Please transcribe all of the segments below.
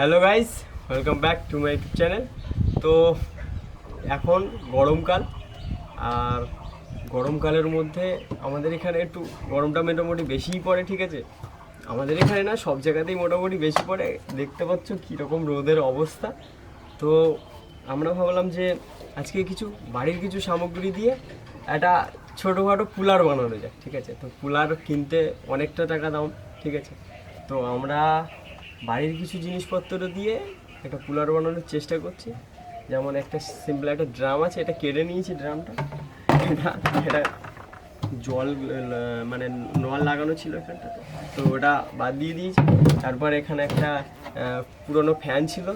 Hello guys welcome back to my YouTube channel তো এখন গরমকাল, আর গরমকালের মধ্যে আমাদের এখানে একটু গরমটা মোটামুটি বেশিই পড়ে, ঠিক আছে? আমাদের এখানে না, সব জায়গাতেই মোটামুটি বেশি পড়ে। দেখতে পাচ্ছ কীরকম রোদের অবস্থা। তো আমরা ভাবলাম যে আজকে কিছু, বাড়ির কিছু সামগ্রী দিয়ে একটা ছোটোখাটো কুলার বানানো যায়, ঠিক আছে? তো কুলার কিনতে অনেকটা টাকা দাম, ঠিক আছে? তো আমরা বাড়ির কিছু জিনিসপত্র দিয়ে একটা কুলার বানানোর চেষ্টা করছি। যেমন একটা সিম্পল একটা ড্রাম আছে, এটা কেড়ে নিয়েছি ড্রামটা। এটা এটা জল মানে নল লাগানো ছিল এখানটাতে। তো ওটা বাদ দিয়ে দিয়েছি। তারপর এখানে একটা পুরনো ফ্যান ছিল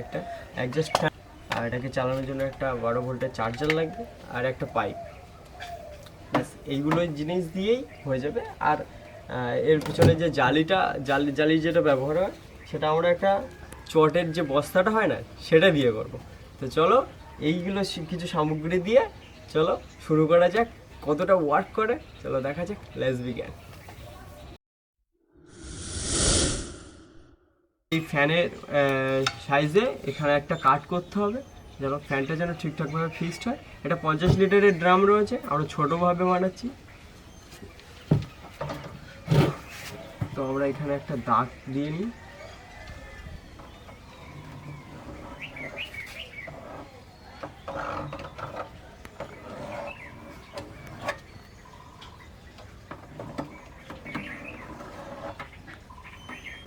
একটা। Adjust fan. আর এটাকে চালানোর জন্য একটা বারো ভোল্টের চার্জার লাগবে আর একটা পাইপ। ব্যাস এইগুলো জিনিস দিয়েই হয়ে যাবে। আর এর পিছনে যে জালিটা, জালি জালি যেটা ব্যবহার হয়, সেটা আমরা একটা চটের যে বস্তাটা হয় না, সেটা দিয়ে করব। তো চলো, এইগুলো কিছু সামগ্রী দিয়ে চলো শুরু করা যাক, কতটা ওয়ার্ক করে, চলো দেখা যাক লেস বিজ্ঞান এই ফ্যানের সাইজে এখানে একটা কাট করতে হবে, যেন ফ্যানটা যেন ঠিকঠাকভাবে ফিক্সড হয়। এটা পঞ্চাশ লিটারের ড্রাম রয়েছে আমরা ছোটোভাবে বানাচ্ছি। তো আমরা এখানে একটা দাগ দিয়ে নিই।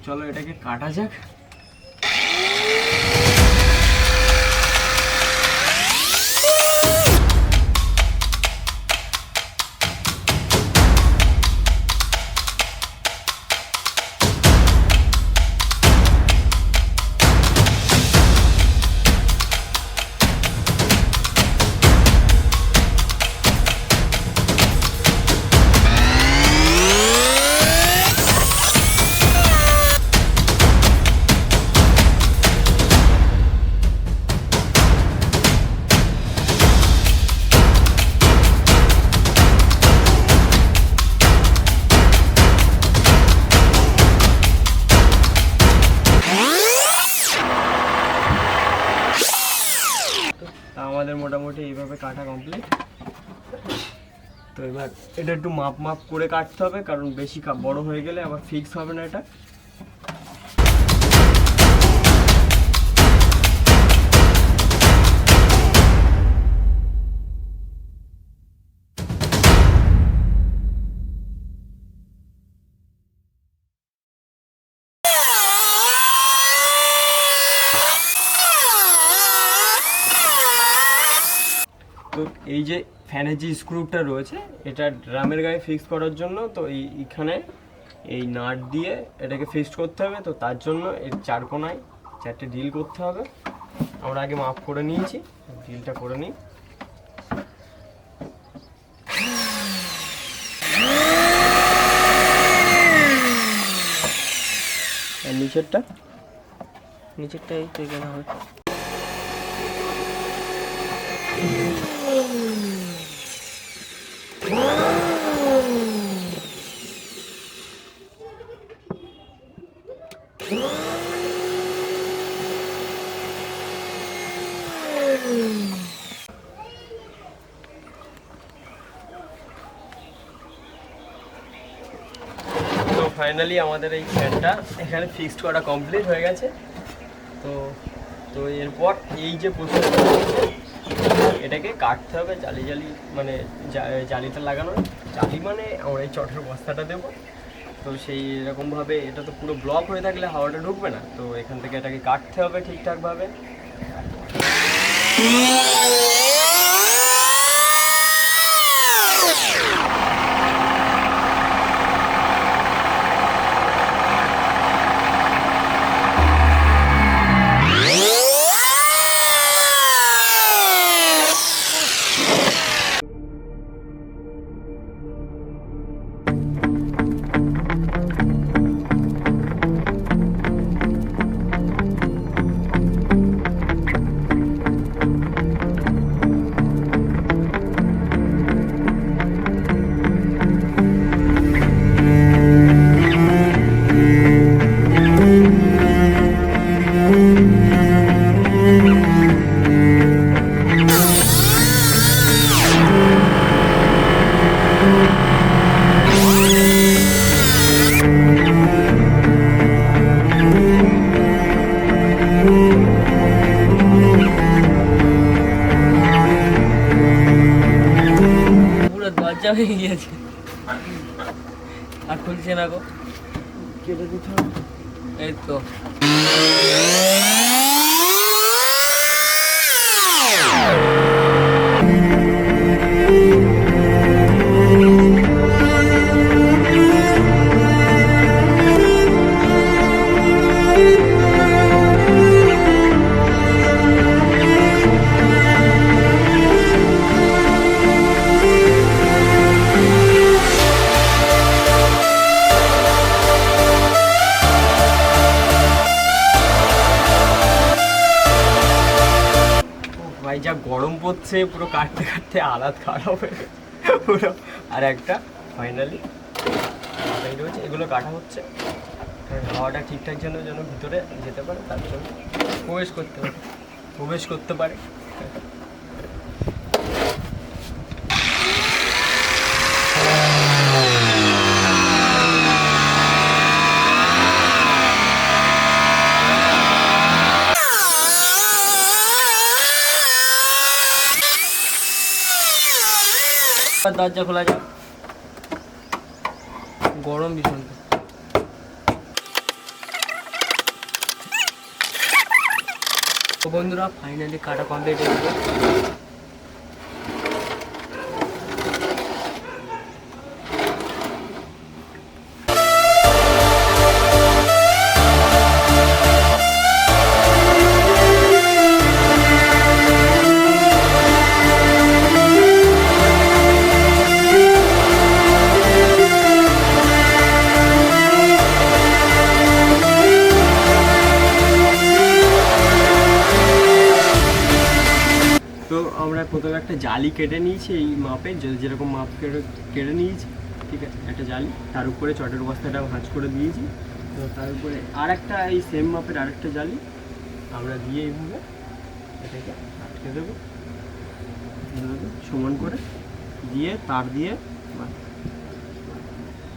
চলো এটাকে কাটা যাক। কাটা কমপ্লিট তো এবার এটা একটু মাপ মাপ করে কাটতে হবে, কারণ বেশি বড় হয়ে গেলে আবার ফিক্স হবে না এটা। এই যে ফ্যানের যে স্ক্রুটা রয়েছে, এটা ড্রামের গায়ে ফিক্স করার জন্য, তো এই এখানে এই নাট দিয়ে এটাকে ফিক্সড করতে হবে, তো তার জন্য এর চার কোনায় চারটে ডিল করতে হবে। আমরা আগে মাপ করে নিয়েছি ড্রিলটা করে নিই। নিচেরটা? নিচেরটাই তো এখানে হবে। ফাইনালি আমাদের এই ফ্যানটা এখানে ফিক্সড করা কমপ্লিট হয়ে গেছে। তো তো এরপর এই যে প্রসেসটা রয়েছে, এটাকে কাটতে হবে জালি জালি মানে জালিটা লাগানো। জালি মানে আমরা এই চটের বস্তাটা দেবো। তো সেই এরকমভাবে এটা তো পুরো ব্লক হয়ে থাকলে হাওয়াটা ঢুকবে না। তো এখান থেকে এটাকে কাটতে হবে ঠিকঠাকভাবে। না গো। কেটে দিতে এই তো। পড়ছে পুরো কাটতে কাটতে আলাদ খারাপ হয়ে পুরো, আর একটা ফাইনালি রয়েছে এগুলো কাটা হচ্ছে। হাওয়াটা ঠিকঠাক যেন যেন ভিতরে যেতে পারে, তার জন্য প্রবেশ করতে পারে প্রবেশ করতে পারে। দরজা খোলা যাক। গরম ভীষণ। বন্ধুরা ফাইনালি কাটা কমপ্লিট হয়ে জালি কেটে নিয়েছি এই মাপে যেরকম মাপ কেটে কেটে নিয়েছি, ঠিক আছে, একটা জালি। তার উপরে চটের বস্তাটা ভাঁজ করে দিয়েছি। তো তার উপরে আর একটা এই সেম মাপের আরেকটা জালি। আমরা দিয়ে এইভাবে এটাকে আটকে দেবো। সমান করে দিয়ে, তার দিয়ে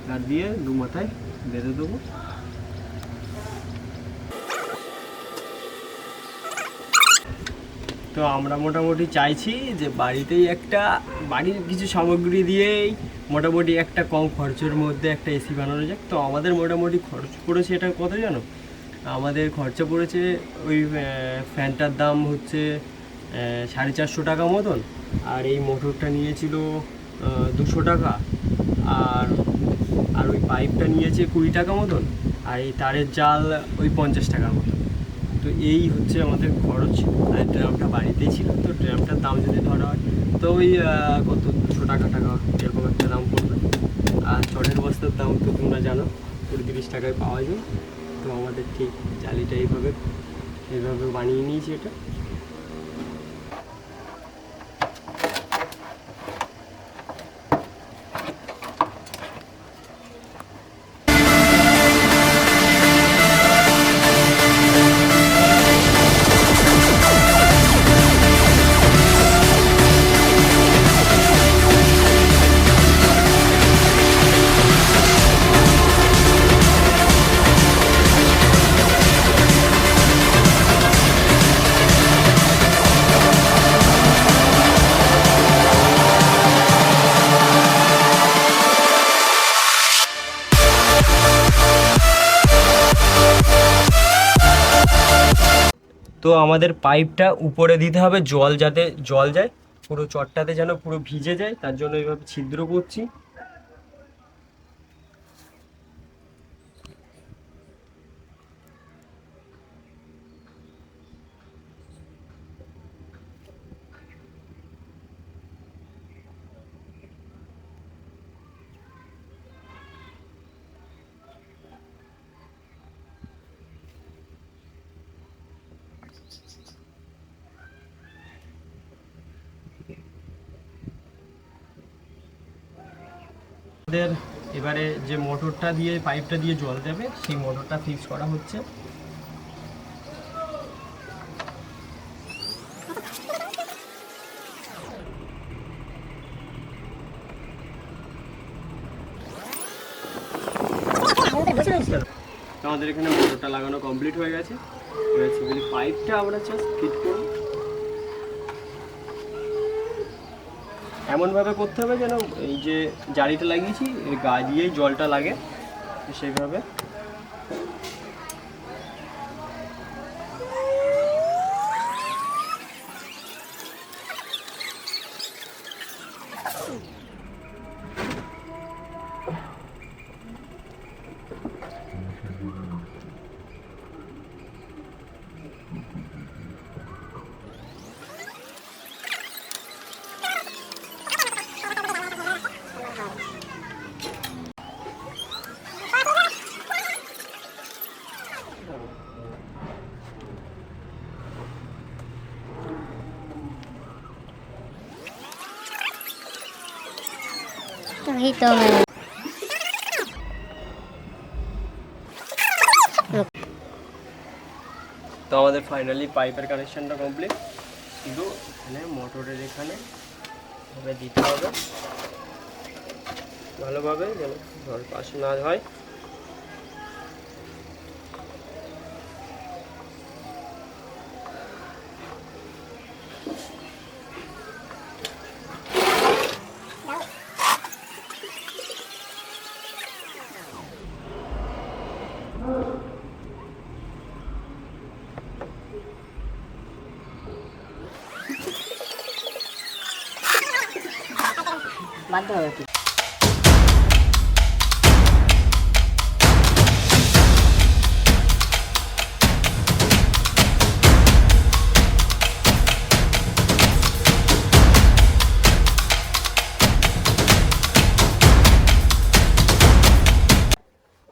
তার দিয়ে দু মাথায় বেঁধে দেবো। তো আমরা মোটামুটি চাইছি যে বাড়িতেই একটা, বাড়ির কিছু সামগ্রী দিয়েই মোটামুটি একটা কম খরচের মধ্যে একটা এসি বানানো যাক। তো আমাদের মোটামুটি খরচ পড়েছে এটা কত জানো? আমাদের খরচা পড়েছে ওই ফ্যানটার দাম হচ্ছে সাড়ে চারশো টাকা মতন। আর এই মোটরটা নিয়েছিল দুশো টাকা। আর আর ওই পাইপটা নিয়েছে কুড়ি টাকা মতন। আর এই তারের জাল ওই পঞ্চাশ টাকার মতন। তো এই হচ্ছে আমাদের খরচ। আর ড্রামটা বাড়িতেই ছিল, তো ড্রামটার দাম যদি ধরা হয়, তো ওই কত? দুশো টাকা টাকা এরকম একটা দাম পড়বে। আর চটের বস্তার দাম তো তোমরা জানো, কুড়ি তিরিশ টাকায় পাওয়া যায়। তো আমাদের ঠিক জালিটা এইভাবে এইভাবে বানিয়ে নিয়েছি এটা। তো আমাদের পাইপটা উপরে দিতে হবে, জল যাতে, জল যায়, পুরো চটটাতে যেন পুরো ভিজে যায়, তার জন্য এইভাবে ছিদ্র করছি। আমাদের এবারে যে মোটরটা দিয়ে, পাইপটা দিয়ে জল দেবে সেই মোটরটা ফিক্স করা হচ্ছে। আমাদের এখানে মোটরটা লাগানো কমপ্লিট হয়ে গেছে। পাইপটা আমরা জাস্ট ফিট করব। এমনভাবে করতে হবে যেন এই যে জালিটা লাগিয়েছি গা দিয়েই জলটা লাগে সেইভাবে। তো তো আমাদের ফাইনালি পাইপের কানেকশনটা কমপ্লিট শুধু এখানে মোটরের এখানে দিতে হবে। ভালোভাবে যেন জল পাস না হয়। বাধ্য হবে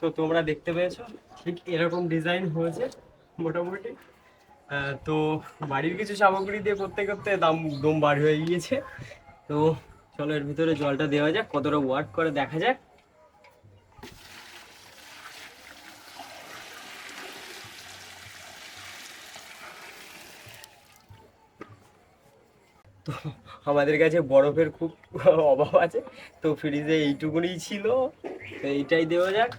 তো তোমরা দেখতে পেয়েছ, ঠিক এরকম ডিজাইন হয়েছে মোটামুটি। তো বাড়ির কিছু সামগ্রী দিয়ে করতে করতে দাম দম বাড়ি হয়ে গিয়েছে। তো চলো এর ভিতরে জলটা দেওয়া যাক, কতটা ওয়ার্ক করে দেখা যাক। তো আমাদের কাছে বরফের খুব অভাব আছে, তো ফ্রিজে এইটুকুনি ছিল, তো এইটাই দেওয়া যাক।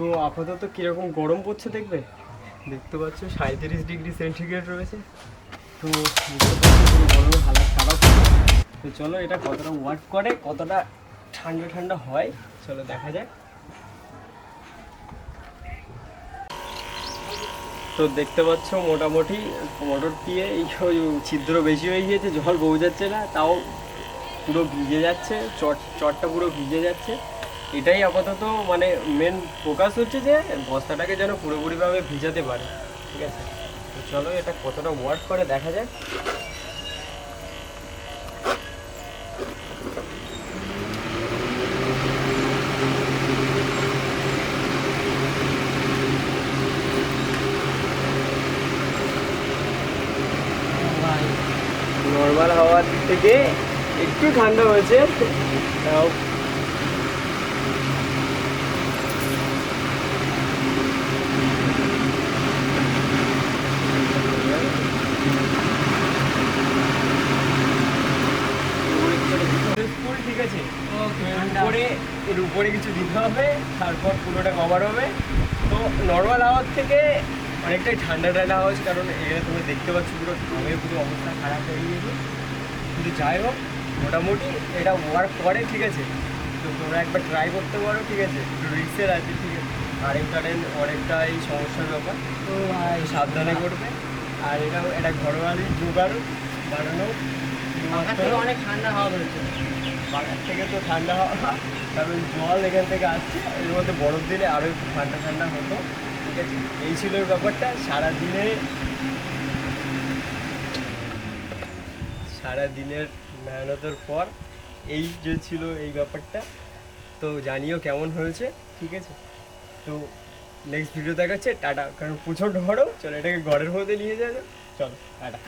তো আপাতত কীরকম গরম পড়ছে দেখবে? দেখতে পাচ্ছ সাঁত্রিশ ডিগ্রি সেন্টিগ্রেড রয়েছে। তো গরমের হালাত খারাপ তো চলো এটা কতটা ওয়ার্ক করে, কতটা ঠান্ডা ঠান্ডা হয়, চলো দেখা যাক। তো দেখতে পাচ্ছ, মোটামুটি মোটর দিয়ে এই ছিদ্র বেশি হয়ে গিয়েছে, জল বউ যাচ্ছে না, তাও পুরো ভিজে যাচ্ছে, চট, চটটা পুরো ভিজে যাচ্ছে। এটাই আপাতত মানে মেন ফোকাস হচ্ছে যে বস্তাটাকে যেন পুরোপুরিভাবে ভিজাতে পারে, ঠিক আছে? চলো এটা কতটা ওয়ার্ক করে দেখা যাক। নর্মাল হাওয়ার থেকে একটু ঠান্ডা হয়েছে তাও ফুল ঠিক আছে এর উপরে এর উপরে কিছু দিতে হবে তারপর পুরোটা কভার হবে। তো নর্মাল আওয়াজ থেকে অনেকটাই ঠান্ডা ঠান্ডা আওয়াজ কারণ এখানে তুমি দেখতে পাচ্ছ পুরো ঘামে পুরো অবস্থা খারাপ হয়ে গিয়েছে। কিন্তু যাই হোক মোটামুটি এটা ওয়ার্ক করে ঠিক আছে। তো তোমরা একবার ট্রাই করতে পারো ঠিক আছে। একটু রিক্সের আছে ঠিক আছে। কারেন্ট কারেন্ট অনেকটাই সমস্যার ব্যাপার। তো ভাই সাবধানে করবে। আর এটা এটা ঘরোয়ালি জোগাড় বানানো অনেক ঠান্ডা হাওয়া বেরোচ্ছে। বাগান থেকে তো ঠান্ডা হাওয়া কারণ জল এখান থেকে আসছে। এর মধ্যে বরফ দিলে আরও একটু ঠান্ডা ঠান্ডা হতো। ঠিক আছে? এই ছিল ব্যাপারটা। সারাদিনে সারাদিনের মেহনতের পর এই যে ছিল এই ব্যাপারটা। তো জানিও কেমন হয়েছে। ঠিক আছে? তো নেক্সট ভিডিও দেখাচ্ছে। টাটা। কারণ প্রচণ্ড গরম। চলো এটাকে ঘরের মধ্যে নিয়ে যাবে চলো, টাটা।